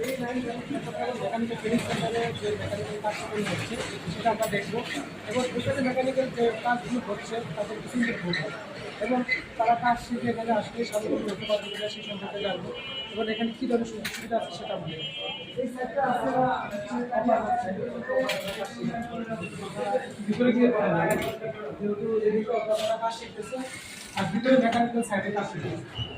এই line mechanical training সেন্টারে যে মেকানিক্যাল কাজগুলো হচ্ছে সেটা আমরা দেখব এবং এখানে মেকানিক্যাল যে কাজগুলো হচ্ছে তাদের কিছু করব এবং তারা কাজ শিখে এখানে আসলে স্বাবলম্বী হতে পারবে কিনা সেই সম্পর্কে জানব এবং এখানে কী সুযোগ সুবিধা আছে সেটা বলব এই সাইডটা ভিতরে গিয়ে যেহেতু এদিকে আপনারা কাজ শিখতেছে আর ভিতরে মেকানিক্যাল সাইডে কাজ শিখতেছে তো,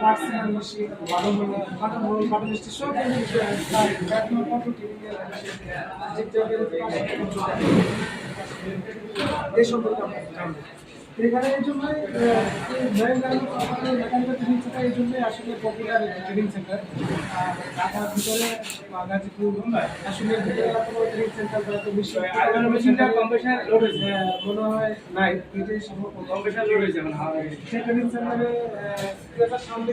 button hole, button hole, button stage, সব zigzag এর পাশে এই সম্পর্কে আমরা এখানে এই জন্যই মেকানিক্যাল ট্রেনিং সেন্টার এই জন্যই আসলে পপুলার ট্রেনিং সেন্টার ঢাকার ভিতরে বা গাজীপুর আসলে ভিতরে ট্রেনিং সেন্টার বা এত বেশি মেশিনটা লোড হয়েছে মনে হয় নাই এটাই সম্ভব কম্পিটিশন লোড হয়েছে মানে হয়। সেই ট্রেনিং সেন্টারে সামনে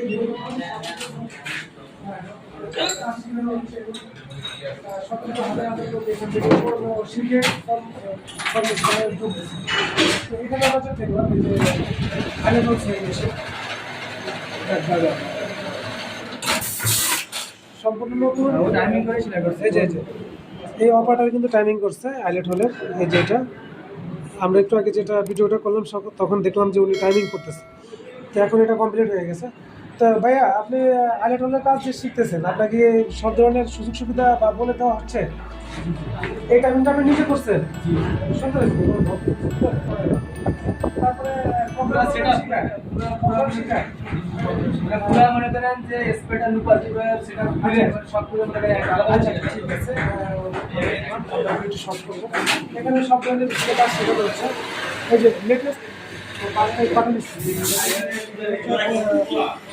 সম্পূর্ণ নতুন টাইমিং করছে এই যে এই যে কিন্তু টাইমিং করছে আইলেট হলে এই যে এটা। আমরা একটু আগে যেটা ভিডিওটা করলাম তখন দেখলাম যে উনি টাইমিং করতেছে। তো এখন এটা কমপ্লিট হয়ে গেছে। তো ভাইয়া আপনি আইলেট হলের কাজ যে শিখতেছেন আপনাকে সব ধরনের সুযোগ সুবিধা বা বলে দেওয়া হচ্ছে? এই টাইমিংটা আপনি নিজে করছেন? তারপরে পুরো মনে করেন যে স্পেডার লুপার পুরো সেটআপ করে সব পুরো করেন আলাদা আচ্ছা এখানে সব ধরনের কাজ শেখানো হচ্ছে। এই যে লেটেস্ট পাঠান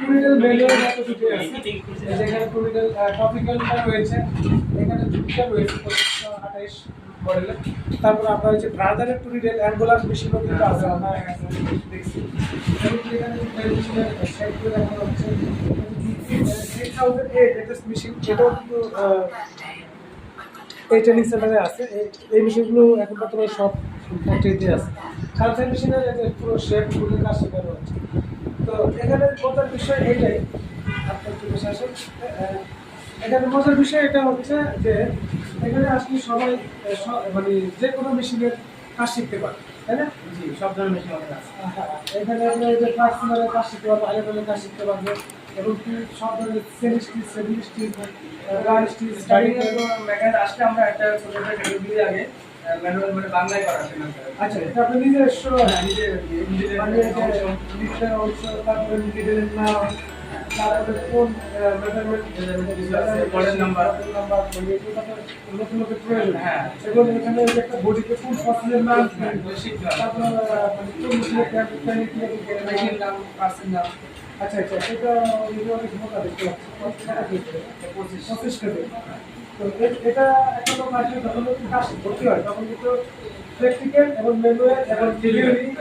শিখতে পারে টুরিডাল ম্যানুয়াল আছে। এই যে এখানে টুরিডাল টপিক্যালটা রয়েছে। এখানে জুপিটার রয়েছে আঠাইশ মডেলের। তারপর আপনার হচ্ছে ব্রাদারের টুরিডাল অ্যাম্বুলেন্স মেশিনও কিন্তু আছে, আমরা দেখছি। Six thousand eight latest machine এটাও কিন্তু এই সেন্টারে আছে। এই- মেশিনগুলো এখন বর্তমানে সব ফ্যাক্টরিতে আছে। খালসাই মেশিনের পুরো শেপ কাজ শেখানো হচ্ছে তো এখানে মজার বিষয় এটাই আপনার এখানে মজার বিষয় এটা হচ্ছে যে এখানে আসলে সবাই মানে যে কোনো মেশিনের কাজ শিখতে পারে তাই না? জি সব ধরনের মেশিন আমাদের আছে। হ্যাঁ, এখানে আপনি এই যে পার্সোনালের কাজ শিখতে পারবেন আইলেটের কাজ শিখতে পারবেন এবং কি সব ধরনের সেমিস্ট্রি সেমিস্ট্রি রাইস্ট্রি স্টার্টিং স্টাডি এ তো মেকানিক আসলে আমরা একটা ছোট একটা দিয়ে আগে ম্যানুয়াল মানে বাংলায় করা আচ্ছা এটা আপনি নিজস্ব হ্যাঁ, মানে তারপরে লিটারের নাম তারপরে কোন মেজারমেন্ট নাম্বার এগুলো নতুন নতুন প্রয়োজন হ্যাঁ। এবং এখানে একটা বডিতে কোন ফসলের নাম। তারপর কোন ক্যাম্পেইন নাম পার্সেন নাম আচ্ছা আচ্ছা এগুলো অনেক মোটা দেখতে পাচ্ছি? পঁচিশ। তো এটা আসলে যখন ভর্তি হয় তখন কিন্তু প্র্যাকটিক্যাল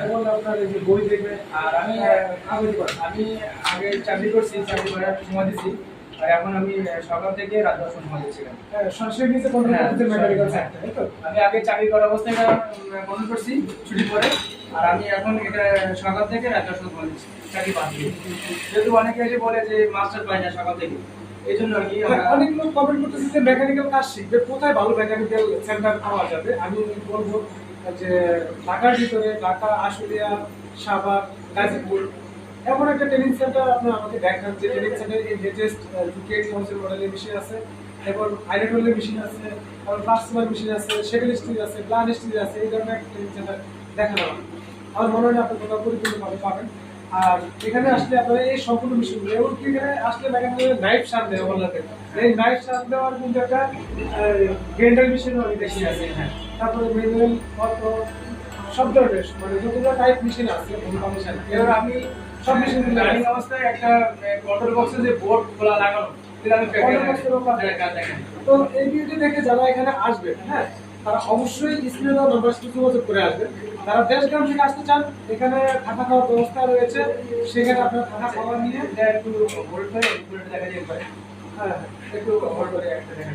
এবং আপনার বই দেখবে আর আমি আগে চাকরি করছি চাকরি করার সময় আর এখন আমি সকাল থেকে রাত দশটার সময় দিচ্ছিলাম হ্যাঁ, সরাসরি তাই তো আমি আগে চাকরি করা অবস্থায় এটা বন্ধ করছি ছুটি পরে আর আমি এখন এটা সকাল থেকে রাত দশটার সময় দিচ্ছি চাকরি দিয়ে যেহেতু অনেকে এসে বলে যে মাস্টার পাই না সকাল থেকে। এই জন্য আর কি অনেক লোক কমেন্ট করতেছে যে মেকানিক্যাল কাজ শিখবে কোথায় ভালো মেকানিক্যাল সেন্টার পাওয়া যাবে? আমি বলব যে ঢাকার ভিতরে ঢাকা আশুলিয়া সাভার গাজীপুর এমন একটা ট্রেনিং সেন্টার আপনার আমাকে দেখান যে ট্রেনিং সেন্টার এই লেটেস্ট জুকেট হাউসের মডেলের মেশিন আছে এবং আইলেটলের মেশিন আছে পার্সোনাল মেশিন আছে শেডেল স্টিল আছে প্লান স্টিল আছে এই ধরনের ট্রেনিং সেন্টার দেখানো আমার মনে হয় না আপনি কোথাও পরিপূর্ণভাবে পাবেন। আর এখানে আসলে আপনারা এই সম্পূর্ণ বিষয়গুলো এবং এখানে আসলে মেকানিক্যাল নাইফ সার দেওয়া বলতে। এই নাইফ সার দেওয়ার কিন্তু একটা গ্রেন্ডার মেশিন আমি দেখি আছে হ্যাঁ। তারপরে ম্যানুয়াল অটো সব ধরনের মানে যতগুলো টাইপ মেশিন আছে কমিশন এবার আমি সব মেশিন রানিং অবস্থায় একটা কন্ট্রোল বক্সে যে বোর্ড খোলা লাগানো দেখেন। তো এই ভিডিও দেখে যারা এখানে আসবে হ্যাঁ তারা অবশ্যই স্ক্রিনে দেওয়া নাম্বার সাথে যোগাযোগ করে আসবেন যারা দেশ গ্রাম থেকে আসতে চান, এখানে থাকা খাওয়ার ব্যবস্থা রয়েছে। সেখানে আপনার থাকা খাওয়া নিয়ে একটু হোল্ড করে দেখা যায় পরে হ্যাঁ একটু হোল্ড করে একটা দেখা।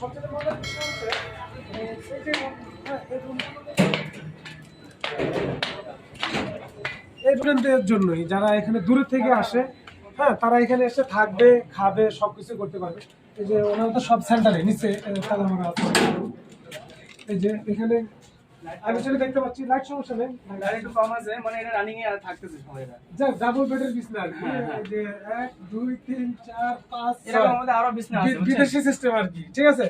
সবচেয়ে স্টুডেন্টদের জন্যই যারা এখানে দূরে থেকে আসে হ্যাঁ তারা এখানে এসে থাকবে খাবে সবকিছু করতে পারবে এই যে ওনারা তো সব সেন্টারে নিচে তালা মারা আছে। এই যে এখানে আমি সেটা দেখতে পাচ্ছি লাইট সমস্যা নেই আর একটু কম আছে মানে এটা রানিং এ আর থাকতেছে সবাই যাক ডাবল বেডের বিছনা আর কি। হ্যাঁ, হ্যাঁ। যে এক দুই তিন চার পাঁচ এরকম আমাদের আরও বিছনা আছে বিদেশি সিস্টেম আর কি ঠিক আছে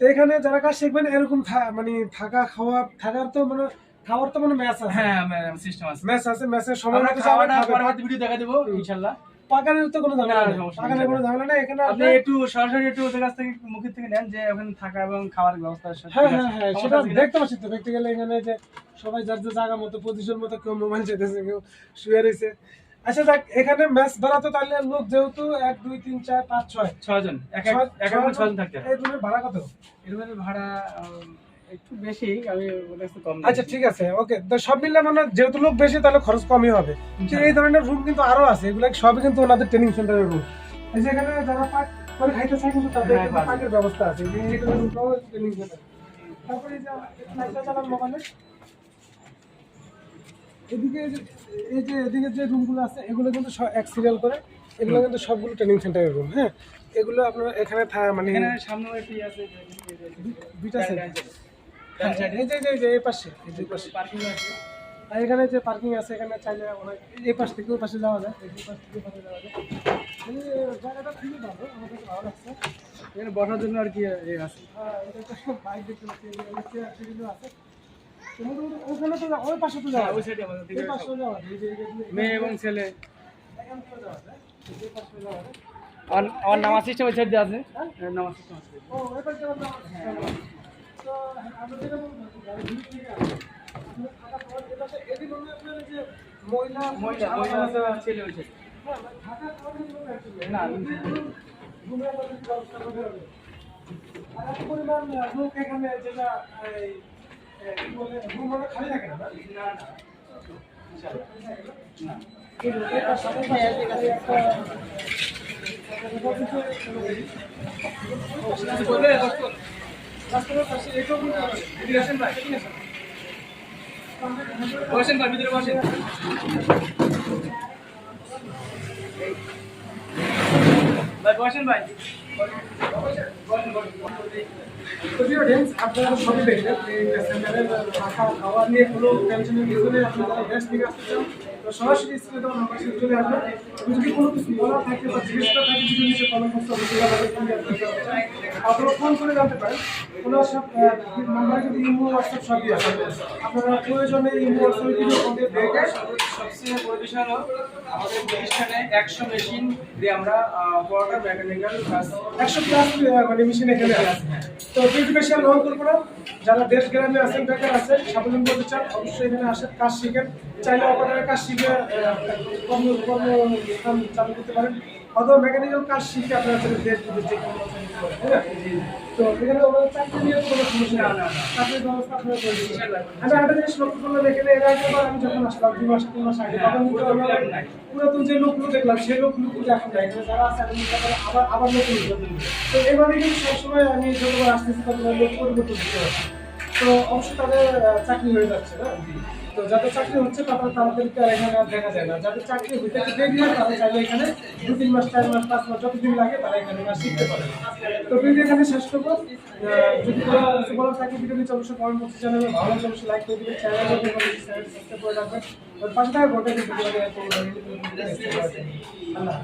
তো এখানে যারা কাজ শিখবেন এরকম মানে থাকা খাওয়া থাকার তো মানে খাওয়ার তো মানে ম্যাচ আছে। হ্যাঁ সিস্টেম আছে। ম্যাচ আছে ম্যাচের সময় মতো খাওয়াটা খাবে। পরবর্তী ভিডিও দেখা দেবো ইনশাআল্লাহ পাকানের তো কোনো ঝামেলা না, নেই। পাকানের কোনো ঝামেলা নেই। এখানে আপনি একটু সরাসরি একটু ওদের কাছ থেকে মুখের থেকে নেন যে ওখানে থাকা এবং খাওয়ার ব্যবস্থা হ্যাঁ হ্যাঁ হ্যাঁ সেটা দেখতে পাচ্ছি তো দেখতে গেলে এখানে যে সবাই যার যার জায়গা মতো পজিশন মতো কেউ মোবাইল চেতেছে কেউ শুয়ে রয়েছে। আচ্ছা দেখ এখানে ম্যাচ বাড়াতে তাহলে লোক যেহেতু এক দুই তিন চার পাঁচ ছয় ছয়জন ছয়জন থাকতে এই রুমের ভাড়া কত এর মধ্যে ভাড়া একটু বেশি আমি কম আচ্ছা ঠিক আছে ওকে তো সব মিলে মানে যেহেতু লোক বেশি তাহলে খরচ কমই হবে এই ধরনের রুম কিন্তু আরও আছে এগুলো সবই কিন্তু ওনাদের ট্রেনিং সেন্টারের রুম এই যে এখানে যারা পাক করে খাইতে চায় কিন্তু তাদের হ্যাঁ। পাকের ব্যবস্থা আছে এই রুমটাও ট্রেনিং সেন্টার তারপরে এই যে মোবাইলে এদিকে এই যে- এদিকে যে রুমগুলো আছে এগুলো কিন্তু সব এক সিরিয়াল করে। এগুলো কিন্তু সবগুলো ট্রেনিং সেন্টারের রুম হ্যাঁ? এগুলো আপনার এখানে মানে এখানে সামনে আছে দুইটা সেট এই যে এই যে- এই পাশে এই পাশে। পার্কিং আছে। আর এখানে যে পার্কিং আছে এখানে চাইলে অনেক এই পাশ থেকে ওই পাশে যাওয়া যায়। এই পাশ থেকে পাশে যাওয়া যায়। জায়গাটা খুবই ভালো আমার কাছে ভালো লাগছে। এখানে বসার জন্য আর কি আছে? হ্যাঁ এটা বাইক দেখতে পাচ্ছি আছে। ওখানে তো ওই পাশে তো যাওয়া হ্যাঁ, ওই সাইডে মেয়ে এবং ছেলে। আমার নামাজ সিস্টেম ওই সাইডে আছে। হ্যাঁ, নামাজ সিস্টেম ও, ওই পাশে তো আমরা যেটা হয় মহিলা মহিলা মহিলা ছেলে ওই সাইডে হ্যাঁ, মানে থাকা খাওয়ার জন্য actually না, ঘুমের ব্যবস্থা করতে হবে। আর এত পরিমাণ লোক এখানে যেটা বসেন ভাই ভিতরে বসেন ভাই বসেন ভাই। প্রিয় friends, আপনারা সবই দেখলেন এই থাকা খাওয়া নিয়ে কোনো টেনশনের কিছু আপনারা যারা থেকে আসতে চান তো সরাসরি আসবেন যদি কোনো কিছু থাকে বা থাকে যদি আপনারা ফোন করে জানতে পারেন। কোনো সব নাম্বার কিন্তু ইমো হোয়াটসঅ্যাপ সবই আছে। আপনারা প্রয়োজনে ইমো হোয়াটসঅ্যাপে ভিডিও কল দিয়ে সবচেয়ে বড় বিষয় হলো আমাদের প্রতিষ্ঠানে একশো মেশিন দিয়ে আমরা পরোটা মেকানিক্যাল কাজ একশো প্লাস মানে মেশিন এখানে আছে। তো বেশি আর করব না। যারা দেশ গ্রামে আছেন বেকার আছেন স্বাবলম্বী করতে চান অবশ্যই এখানে আসেন কাজ শিখেন। চাইলে অপারেটারের কাজ শিখে কর্ম কর্মস্থান চালু করতে পারেন। অথবা মেকানিক্যাল কাজ শিখে আপনারা দেশ বিদেশ যে কোনো অবস্থায় নিতে পারেন, তাই না? তো এখানে ওনারা চাকরি নিয়ে কোনো সমস্যা না, নেই না, না। চাকরির ব্যবস্থা আপনারা করে দিচ্ছেন আমি একটা জিনিস লক্ষ্য করলাম এখানে এর আগে আমি যখন আসলাম দুই মাস তিন আগে তখন। পুরাতন যে লোকগুলো দেখলাম সেই লোকগুলো কিন্তু এখন নাই যারা আছে আমি আবার আবার নতুন লোক। তো এভাবে কিন্তু সবসময় আমি যতবার আসতেছি ততবার লোক পরিবর্তন পারছি তো অবশ্যই তাদের চাকরি হয়ে যাচ্ছে না তো যাদের চাকরি হচ্ছে তাদের তাদেরকে আর এখানে আর দেখা যায় না। যাদের চাকরি হইতে দেরি হয় তারা চাইলে এখানে দু, তিন মাস, চার মাস, পাঁচ মাস যতদিন লাগে তারা এখানে কাজ শিখতে পারে। তো ভিডিও এখানে শেষ করব। যদি কিছু বলার থাকে, ভিডিও নিচে অবশ্যই কমেন্ট বক্সে জানাবেন। ভালো লাগলে অবশ্যই লাইক করে দিবেন চ্যানেল সাবস্ক্রাইব করে রাখবেন। পাশে থাকা কিন্তু আল্লাহ